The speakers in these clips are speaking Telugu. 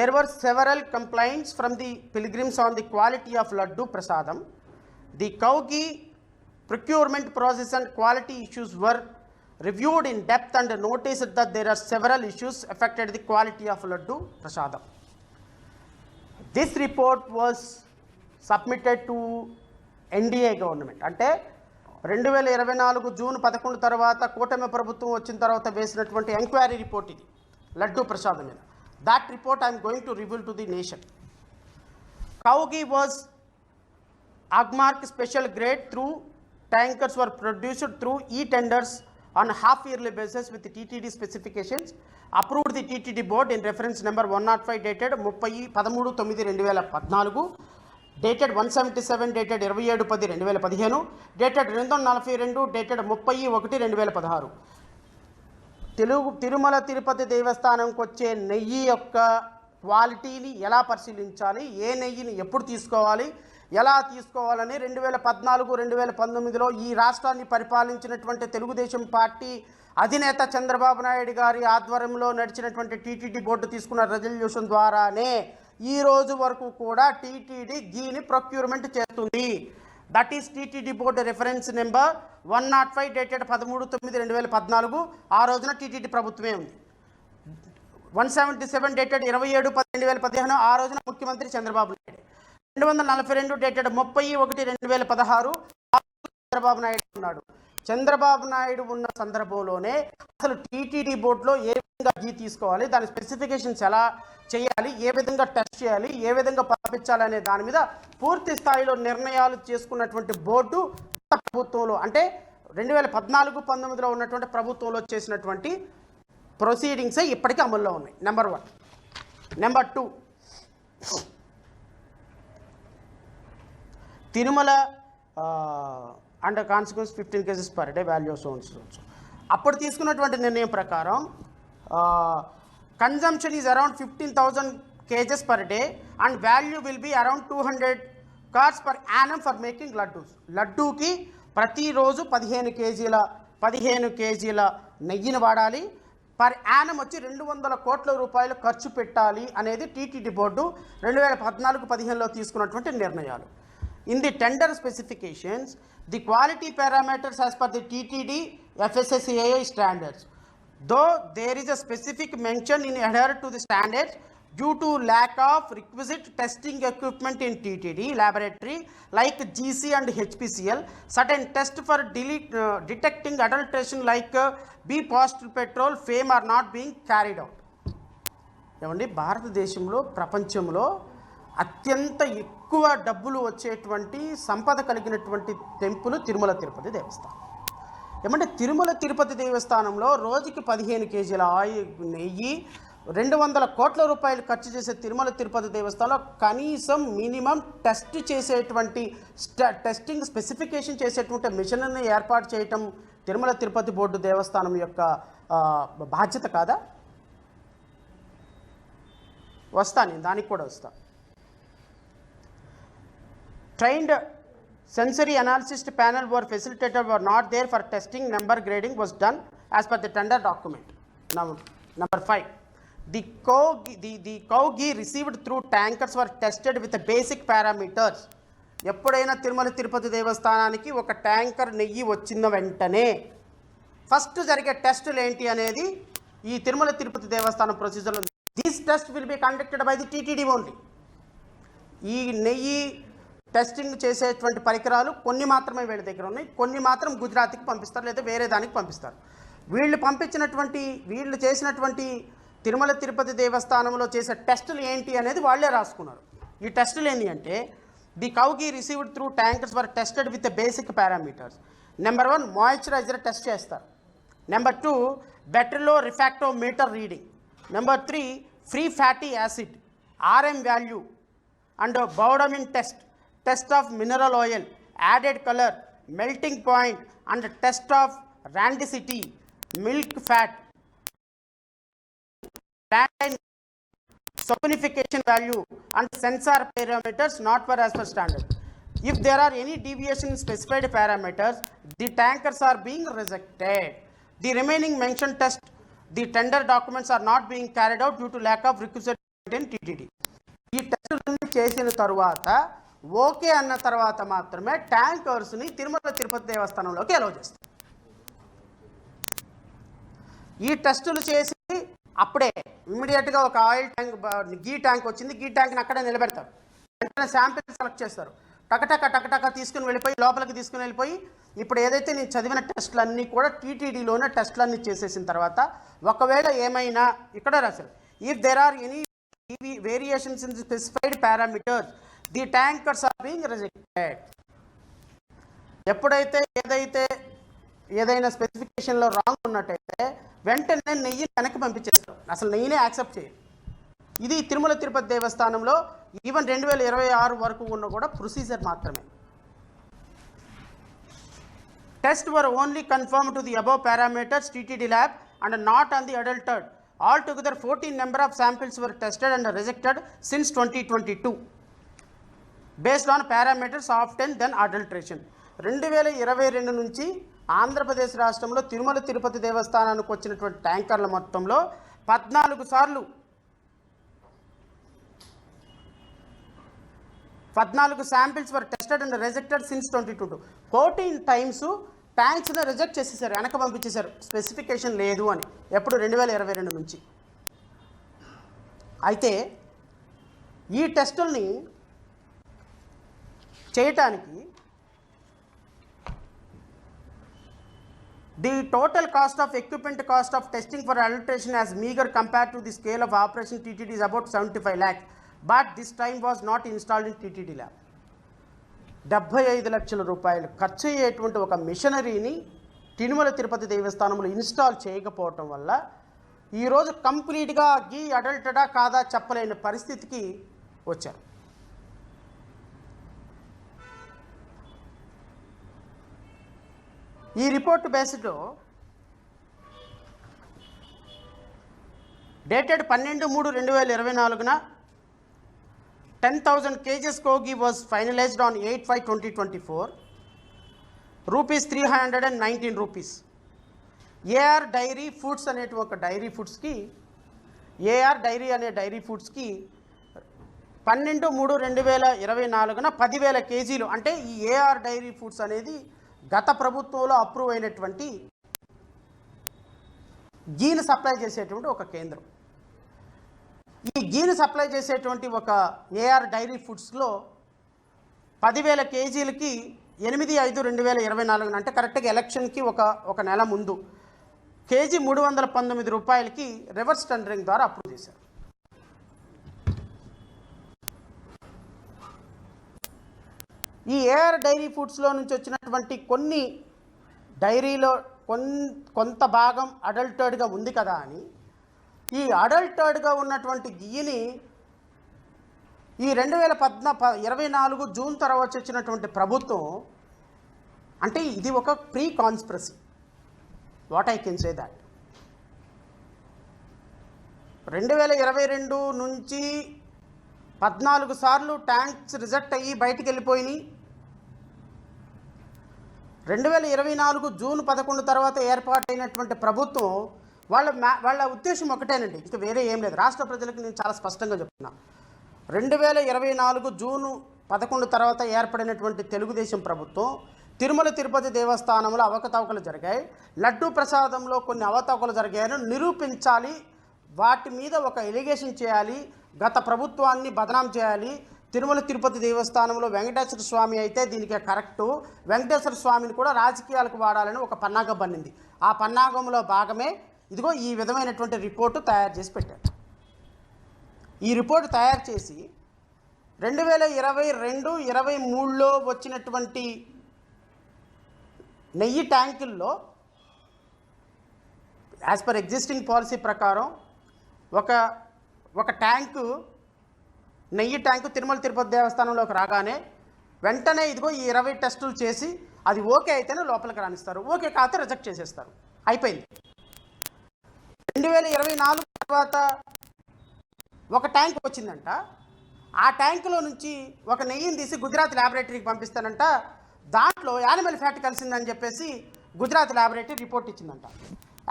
There were several complaints from the pilgrims on the quality of laddu prasadam the cow ghee procurement process and quality issues were reviewed in depth and notice the there are several issues affected the quality of laddu prasadam this report was submitted to NDA government అంటే రెండు వేల ఇరవై నాలుగు జూన్ పదకొండు తర్వాత కూటమి ప్రభుత్వం వచ్చిన తర్వాత వేసినటువంటి ఎంక్వైరీ రిపోర్ట్ ఇది లడ్డు ప్రసాదం మీద. That report I'm going to reveal to the nation. Kaugi was Agmark special grade through tankers were produced through e-tenders on a half yearly basis with the TTD specifications. Approved the TTD board in reference number 105 dated 30 13 9 2014 dated 177 dated 27 10 2015 dated 242 dated 30 1 2016 Telugu Tirumala Tirupati దేవస్థానంకి వచ్చే నెయ్యి యొక్క క్వాలిటీని ఎలా పరిశీలించాలి? ఏ నెయ్యిని ఎప్పుడు తీసుకోవాలి? ఎలా తీసుకోవాలని రెండు వేల పద్నాలుగు రెండు వేల పంతొమ్మిదిలో ఈ రాష్ట్రాన్ని పరిపాలించినటువంటి తెలుగుదేశం పార్టీ అధినేత చంద్రబాబు నాయుడు గారి ఆధ్వర్యంలో నడిచినటువంటి టీటీడీ బోర్డు తీసుకున్న రెజల్యూషన్ ద్వారానే ఈ రోజు వరకు కూడా టీటీడీ గీని ప్రొక్యూర్మెంట్ చేస్తుంది. That is TTD board reference number one nought five dated పదమూడు తొమ్మిది రెండు వేల పద్నాలుగు. ఆ రోజున టీటీడీ ప్రభుత్వమే ఉంది. వన్ సెవెంటీ సెవెన్ డేటెడ్ ఇరవై ఏడు పన్నెండు వేల పదిహేను. ఆ రోజున ముఖ్యమంత్రి చంద్రబాబు నాయుడు. రెండు వందల నలభై రెండు డేటెడ్ ముప్పై ఒకటి రెండు వేల పదహారు. చంద్రబాబు నాయుడు ఉన్నాడు. చంద్రబాబు నాయుడు ఉన్న సందర్భంలోనే అసలు టీటీడీ బోర్డులో ఏ విధంగా గీ తీసుకోవాలి దాని స్పెసిఫికేషన్స్ ఎలా చేయాలి ఏ విధంగా టెస్ట్ చేయాలి ఏ విధంగా పంపించాలి అనే దాని మీద పూర్తి స్థాయిలో నిర్ణయాలు చేసుకున్నటువంటి బోర్డు ప్రభుత్వంలో అంటే రెండు వేల పద్నాలుగు పంతొమ్మిదిలో ఉన్నటువంటి ప్రభుత్వంలో చేసినటువంటి ప్రొసీడింగ్సే ఇప్పటికీ అమల్లో ఉన్నాయి. Number one number two Tirumala and consequence fifteen kgs per day value of sons అప్పుడు తీసుకున్నటువంటి నిర్ణయం ప్రకారం consumption is around fifteen thousand kgs per day and value will be around two hundred crores per annum for making laddus లడ్డూకి ప్రతిరోజు పదిహేను కేజీల పదిహేను కేజీల నెయ్యిని వాడాలి. పర్ యానం వచ్చి రెండు వందల కోట్ల రూపాయలు ఖర్చు పెట్టాలి అనేది టీటీడీ బోర్డు రెండు వేల పద్నాలుగు పదిహేనులో తీసుకున్నటువంటి నిర్ణయాలు. In the tender specifications, the quality parameters as per the TTD FSSAI standards, though there is a specific mention in adhere to the standards due to lack of requisite testing equipment in TTD laboratory like GC and HPCL, certain tests for delete, uh, detecting adulteration like uh, B positive petrol, fame are not being carried out. ఏమండి భారతదేశంలో ప్రపంచంలో అత్యంత ఎక్కువ డబ్బులు వచ్చేటువంటి సంపద కలిగినటువంటి టెంపుల్ తిరుమల తిరుపతి దేవస్థానం. ఏమంటే తిరుమల తిరుపతి దేవస్థానంలో రోజుకి పదిహేను కేజీల ఆయి నెయ్యి రెండు వందల కోట్ల రూపాయలు ఖర్చు చేసే తిరుమల తిరుపతి దేవస్థానంలో కనీసం మినిమం టెస్ట్ చేసేటువంటి స్ట టెస్టింగ్ స్పెసిఫికేషన్ చేసేటువంటి మిషన్ని ఏర్పాటు చేయటం తిరుమల తిరుపతి బోర్డు దేవస్థానం యొక్క బాధ్యత కాదా? వస్తా నేను దానికి కూడా వస్తాను trained sensory analysis panel were facilitated were not there for testing number grading was done as per the tender document now number 5 the cow the, the cow ghee received through tankers were tested with the basic parameters ఎప్పుడైనా తిరుమల తిరుపతి దేవస్థానానికి ఒక ట్యాంకర్ నెయ్యి వచ్చిన వెంటనే ఫస్ట్ జరిగే టెస్టులు ఏంటి అనేది ఈ తిరుమల తిరుపతి దేవస్థానం ప్రొసీజర్లో these test will be conducted by the TTD only ఈ నెయ్యి టెస్టింగ్ చేసేటువంటి పరికరాలు కొన్ని మాత్రమే వీళ్ళ దగ్గర ఉన్నాయి. కొన్ని మాత్రం గుజరాత్కి పంపిస్తారు లేదా వేరే దానికి పంపిస్తారు. వీళ్ళు పంపించినటువంటి వీళ్ళు చేసినటువంటి తిరుమల తిరుపతి దేవస్థానంలో చేసే టెస్టులు ఏంటి అనేది వాళ్ళే రాసుకున్నారు. ఈ టెస్టులు ఏంటి అంటే the cow ghee received through tankers were tested with basic parameters. Number one moisturiser test చేస్తారు. Number two బెటర్లో refractometer reading. Number three free fatty acid RM value and Baudouin test. Of mineral mineral added added melting point and test of of milk milk fat saponification value and sensor parameters not per as per standard. If there are any deviation in specified parameters, the tankers are being rejected. The remaining mentioned test, the tender documents are not being carried out due to lack of requisite in TTD ఈ టెస్టులన్నీ చేసిన తరువాత ఓకే అన్న తర్వాత మాత్రమే ట్యాంకర్స్ని తిరుమల తిరుపతి దేవస్థానంలోకి అలౌ చేస్తారు. ఈ టెస్టులు చేసి అప్పుడే ఇమ్మీడియట్గా ఒక ఆయిల్ ట్యాంక్ గీ ట్యాంక్ వచ్చింది. గీ ట్యాంక్ని అక్కడే నిలబెడతారు. వెంటనే శాంపిల్ సెలెక్ట్ చేస్తారు. టకటక టకటక తీసుకుని వెళ్ళిపోయి లోపలికి తీసుకుని వెళ్ళిపోయి ఇప్పుడు ఏదైతే నేను చదివిన టెస్టులన్నీ కూడా టీటీడీలోనే టెస్టులన్నీ చేసేసిన తర్వాత ఒకవేళ ఏమైనా ఇక్కడ రాశారు if there are any variations in specified parameters the tankers are being rejected. ఎప్పుడైతే ఏదైతే ఏదైనా స్పెసిఫికేషన్లో రాంగ్ ఉన్నట్టయితే వెంటనే నెయ్యి వెనక్కి పంపించేస్తారు. అసలు నెయ్యినే యాక్సెప్ట్ చేయరు. ఇది తిరుమల తిరుపతి దేవస్థానంలో ఈవెన్ రెండు వేల ఇరవై ఆరు వరకు ఉన్న కూడా ప్రొసీజర్ మాత్రమే. Test were only confirm to the above parameters TTD lab and not on the adulterated altogether fourteen number of samples were tested and rejected since twenty twenty two. Based on parameters of ten then adulteration రెండు వేల ఇరవై రెండు నుంచి ఆంధ్రప్రదేశ్ రాష్ట్రంలో తిరుమల తిరుపతి దేవస్థానానికి వచ్చినటువంటి ట్యాంకర్ల మొత్తంలో పద్నాలుగు సార్లు పద్నాలుగు samples were tested and rejected since twenty two fourteen times ట్యాంక్స్ని reject చేసేసారు వెనక పంపించేశారు. స్పెసిఫికేషన్ లేదు అని. ఎప్పుడు? రెండు వేల ఇరవై రెండు నుంచి. అయితే ఈ టెస్టుల్ని చేయటానికి the total cost of equipment cost of testing for adulteration as meagre compare to the scale of operation TTD is about seventy five lakhs. But this time was not installed in TTD lab. డెబ్భై ఐదు లక్షల రూపాయలు ఖర్చు అయ్యేటువంటి ఒక మిషనరీని తిరుమల తిరుపతి దేవస్థానంలో ఇన్స్టాల్ చేయకపోవటం వల్ల ఈరోజు కంప్లీట్గా గీ అడల్టడా కాదా చెప్పలేని పరిస్థితికి వచ్చారు. ఈ రిపోర్ట్ బేస్డ్ డేటెడ్ పన్నెండు మూడు రెండు వేల ఇరవై నాలుగున ten thousand kgs కోగి was finalised on eight five twenty twenty four. Rupees three hundred and nineteen rupees. AR dairy foods అనేటి ఒక డైరీ ఫుడ్స్కి ఏఆర్ డైరీ అనే డైరీ ఫుడ్స్కి పన్నెండు మూడు రెండు వేల ఇరవై నాలుగున పదివేల కేజీలు అంటే ఈ ఏఆర్ డైరీ ఫుడ్స్ అనేది గత ప్రభుత్వంలో అప్రూవ్ అయినటువంటి గీని సప్లై చేసేటువంటి ఒక కేంద్రం. ఈ గీని సప్లై చేసేటువంటి ఒక ఏఆర్ డైరీ ఫుడ్స్లో పదివేల కేజీలకి ఎనిమిది ఐదు రెండు వేల ఇరవై నాలుగున అంటే కరెక్ట్గా ఎలక్షన్కి ఒక ఒక నెల ముందు కేజీ మూడు వందల పంతొమ్మిది రూపాయలకి రివర్స్ టెండరింగ్ ద్వారా అప్రూవ్ చేశారు. ఈ ఏఆర్ డైరీ ఫుడ్స్లో నుంచి వచ్చినటువంటి కొన్ని డైరీలో కొన్ కొంత భాగం అడల్టర్డ్గా ఉంది కదా అని ఈ అడల్టర్డ్గా ఉన్నటువంటి గియ్యని ఈ రెండు వేల పద్నా ప ఇరవై నాలుగు జూన్ తర్వాత వచ్చినటువంటి ప్రభుత్వం అంటే ఇది ఒక pre conspiracy what I can say that? రెండు వేల ఇరవై రెండు నుంచి పద్నాలుగు సార్లు ట్యాంక్స్ రిజెక్ట్ అయ్యి బయటికి వెళ్ళిపోయినాయి. రెండు వేల ఇరవై నాలుగు జూన్ పదకొండు తర్వాత ఏర్పాటైనటువంటి ప్రభుత్వం వాళ్ళ మ్యా వాళ్ళ ఉద్దేశం ఒకటేనండి. ఇక వేరే ఏం లేదు. రాష్ట్ర ప్రజలకు నేను చాలా స్పష్టంగా చెప్తున్నా. రెండు వేల ఇరవై నాలుగు జూను పదకొండు తర్వాత ఏర్పడినటువంటి తెలుగుదేశం ప్రభుత్వం తిరుమల తిరుపతి దేవస్థానంలో అవకతవకలు జరిగాయి. లడ్డూ ప్రసాదంలో కొన్ని అవతవకలు జరిగాయని నిరూపించాలి. వాటి మీద ఒక ఎలిగేషన్ చేయాలి. గత ప్రభుత్వాన్ని బదనాం చేయాలి. తిరుమల తిరుపతి దేవస్థానంలో వెంకటేశ్వర స్వామి అయితే దీనికి కరెక్టు. వెంకటేశ్వర స్వామిని కూడా రాజకీయాలకు వాడాలని ఒక పన్నాగం పన్నింది ఆ పన్నాగంలో భాగమే ఇదిగో ఈ విధమైనటువంటి రిపోర్టు తయారు చేసి పెట్టారు. ఈ రిపోర్ట్ తయారు చేసి రెండు వేల ఇరవై రెండు ఇరవై మూడులో వచ్చినటువంటి నెయ్యి ట్యాంకుల్లో యాజ్ పర్ ఎగ్జిస్టింగ్ పాలసీ ప్రకారం ఒక ఒక ట్యాంకు నెయ్యి ట్యాంకు తిరుమల తిరుపతి దేవస్థానంలోకి రాగానే వెంటనే ఇదిగో ఈ ఇరవై టెస్టులు చేసి అది ఓకే అయితేనే లోపలికి రాణిస్తారు ఓకే కాకపోతే రిజెక్ట్ చేసేస్తారు. అయిపోయింది. రెండు వేల ఇరవై నాలుగు తర్వాత ఒక ట్యాంక్ వచ్చిందంట. ఆ ట్యాంకులో నుంచి ఒక నెయ్యిని తీసి గుజరాత్ ల్యాబొరేటరీకి పంపిస్తానంట. దాంట్లో యానిమల్ ఫ్యాట్ కలిసిందని చెప్పేసి Gujarat laboratory report ఇచ్చిందంట.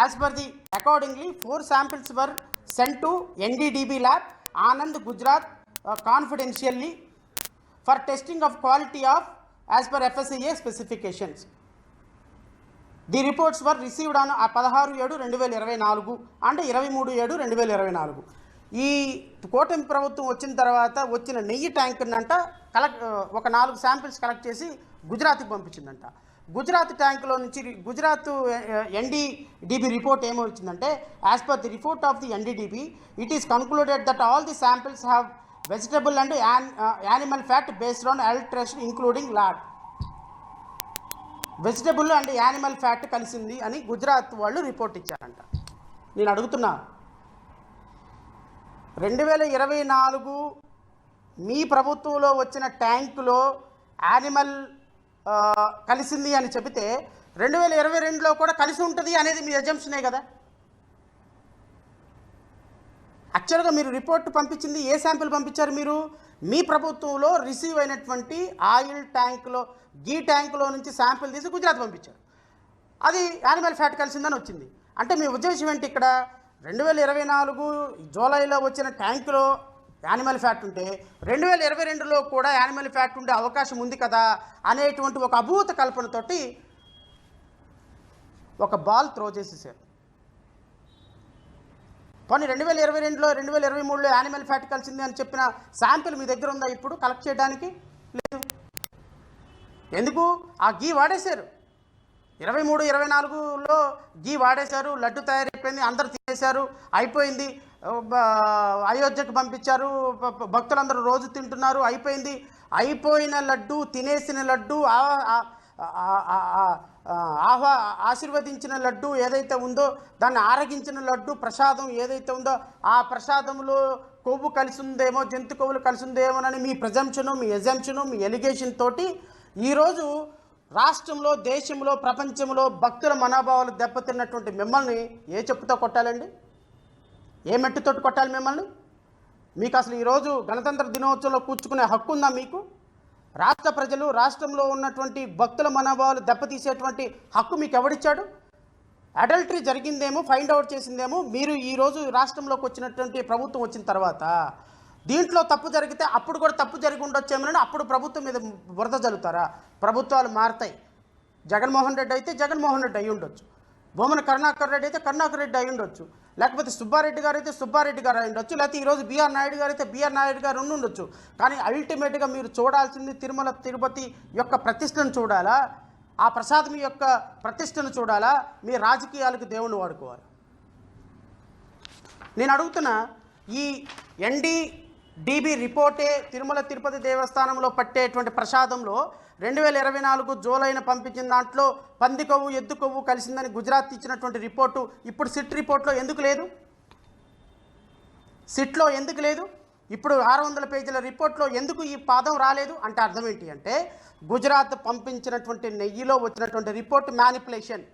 As per the accordingly four samples were sent to NDDB lab Anand Gujarat confidentially for testing of quality of as per FSA specifications the reports were received on పదహారు ఏడు రెండు వేల ఇరవై నాలుగు అంటే ఇరవై మూడు ఏడు రెండు వేల ఇరవై నాలుగు. ఈ కూటమి ప్రభుత్వం వచ్చిన తర్వాత వచ్చిన నెయ్యి ట్యాంకునంట కలెక్ట్ uh, ఒక నాలుగు శాంపిల్స్ కలెక్ట్ చేసి గుజరాత్కి పంపించిందంట. గుజరాత్ ట్యాంకులో నుంచి గుజరాత్ ఎన్డీడీబీ రిపోర్ట్ ఏమో వచ్చిందంటే as per the report of the NDDB it is concluded that all the samples have vegetable and animal fat based on adulteration including lard vegetable and animal fat కలిసింది అని గుజరాత్ వాళ్ళు రిపోర్ట్ ఇచ్చారంట. నేను అడుగుతున్నా. రెండు వేల ఇరవై నాలుగు మీ ప్రభుత్వంలో వచ్చిన ట్యాంకులో యానిమల్ uh, కలిసింది అని చెబితే రెండు వేల ఇరవై రెండులో కూడా కలిసి ఉంటుంది అనేది మీ ఎజంప్షనే కదా? యాక్చువల్గా మీరు రిపోర్ట్ పంపించింది ఏ శాంపిల్ పంపించారు మీరు? మీ ప్రభుత్వంలో రిసీవ్ అయినటువంటి ఆయిల్ ట్యాంక్లో గీ ట్యాంకులో నుంచి శాంపిల్ తీసి గుజరాత్ పంపించారు. అది యానిమల్ ఫ్యాట్ కలిసిందని వచ్చింది. అంటే మీ ఉద్దేశం ఏంటి ఇక్కడ? రెండు వేల ఇరవై నాలుగు జూలైలో వచ్చిన ట్యాంకులో యానిమల్ ఫ్యాట్ ఉంటే రెండు వేల ఇరవై రెండులో కూడా యానిమల్ ఫ్యాట్ ఉండే అవకాశం ఉంది కదా అనేటువంటి ఒక అభూత కల్పనతోటి ఒక బాల్ త్రో చేసేసారు. పోనీ రెండు వేల ఇరవై రెండులో రెండు వేల ఇరవై మూడులో యానిమల్ ఫ్యాట్ కలిసింది అని చెప్పిన శాంపిల్ మీ దగ్గర ఉందా ఇప్పుడు కలెక్ట్ చేయడానికి? లేదు. ఎందుకు? ఆ గీ వాడేశారు. ఇరవై మూడు ఇరవై నాలుగులో గీ వాడేశారు లడ్డు తయారైపోయింది అందరు తినేశారు అయిపోయింది. అయోధ్యకు పంపించారు భక్తులందరూ రోజు తింటున్నారు అయిపోయింది. అయిపోయిన లడ్డు తినేసిన లడ్డు ఆహ్వా ఆశీర్వదించిన లడ్డు ఏదైతే ఉందో దాన్ని ఆరగించిన లడ్డు ప్రసాదం ఏదైతే ఉందో ఆ ప్రసాదంలో కొవ్వు కలిసి ఉందేమో జంతు కొవ్వులు కలిసిందేమోనని మీ ప్రజంప్షను మీ ఎజంప్షను మీ ఎలిగేషన్ తోటి ఈరోజు రాష్ట్రంలో దేశంలో ప్రపంచంలో భక్తుల మనోభావాలు దెబ్బతిన్నటువంటి మిమ్మల్ని ఏ చెప్పుతో కొట్టాలండి? ఏ మెట్టుతోటి కొట్టాలి మిమ్మల్ని? మీకు అసలు ఈరోజు గణతంత్ర దినోత్సవంలో కూర్చుకునే హక్కు ఉందా మీకు? రాష్ట్ర ప్రజలు రాష్ట్రంలో ఉన్నటువంటి భక్తుల మనోభావాలు దెబ్బతీసేటువంటి హక్కు మీకు ఎవడిచ్చాడు అడల్టరీ జరిగిందేమో ఫైండ్ అవుట్ చేసిందేమో మీరు ఈరోజు రాష్ట్రంలోకి వచ్చినటువంటి ప్రభుత్వం వచ్చిన తర్వాత దీంట్లో తప్పు జరిగితే అప్పుడు కూడా తప్పు జరిగి ఉండొచ్చేమోనని అప్పుడు ప్రభుత్వం మీద బురద జల్లుతారా? ప్రభుత్వాలు మారతాయి. జగన్మోహన్ రెడ్డి అయితే జగన్మోహన్ రెడ్డి అయి ఉండొచ్చు బొమ్మన కరుణాకర్ రెడ్డి అయితే కరుణాకర్ రెడ్డి అయి ఉండొచ్చు. లేకపోతే సుబ్బారెడ్డి గారు అయితే సుబ్బారెడ్డి గారు అయి ఉండొచ్చు. లేకపోతే ఈరోజు బీఆర్ నాయుడు గారు అయితే బీఆర్ నాయుడు గారు ఉండి ఉండొచ్చు. కానీ అల్టిమేట్గా మీరు చూడాల్సింది తిరుమల తిరుపతి యొక్క ప్రతిష్టను చూడాలా? ఆ ప్రసాదం యొక్క ప్రతిష్టను చూడాలా? మీ రాజకీయాలకు దేవుణ్ణి వాడుకోవాలి. నేను అడుగుతున్నా ఈ ఎన్డీ డిబి రిపోర్టే తిరుమల తిరుపతి దేవస్థానంలో పట్టేటువంటి ప్రసాదంలో రెండు వేల ఇరవై నాలుగు జూలైన పంపించిన దాంట్లో పంది కొవ్వు ఎద్దు కొవ్వు కలిసిందని గుజరాత్ ఇచ్చినటువంటి రిపోర్టు ఇప్పుడు సిట్ రిపోర్ట్లో ఎందుకు లేదు? సిట్లో ఎందుకు లేదు? ఇప్పుడు ఆరు వందల పేజీల రిపోర్ట్లో ఎందుకు ఈ పాదం రాలేదు? అంటే అర్థం ఏంటి అంటే గుజరాత్ పంపించినటువంటి నెయ్యిలో వచ్చినటువంటి రిపోర్ట్ మ్యానిపులేషన్.